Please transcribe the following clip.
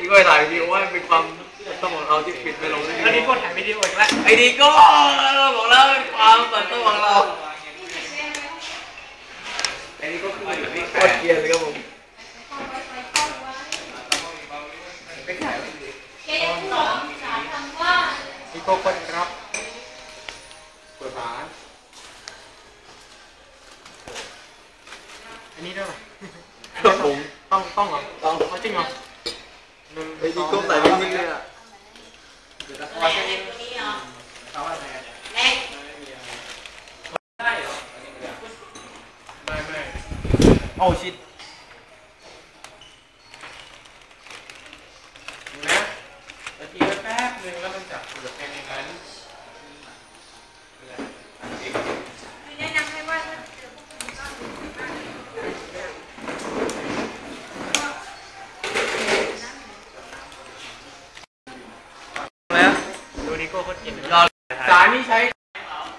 นี่ก็ถ่ายวิดีโอว่าเป็นความต้องของเราที่ปิดไม่ลงแล้วนี่ก็ถ่ายวิดีโออีกแล้วไอ้ดีก็บอกแล้วเป็นความตัดต้องของเราไอ้นี่ก็คือโคตรเกลียดเลยครับผมนี่ก็คนครับเปิดฝาอันนี้ด้วยป่ะครับผมต้องต้องเหรอต้องเอาจริงเหรอ หนึ่งไอ้ดีสองก็ใส่ไม่นิ่งเลยอะ โอ้ชิด นะนาทีละแป๊บนึงแล้วมันจับเปลือกแค่ในนั้น แนะนำให้ว่าถ้าเจอพวกคุณก็ดูบ้าง แล้ก็คนกินรอสารนี่ใช้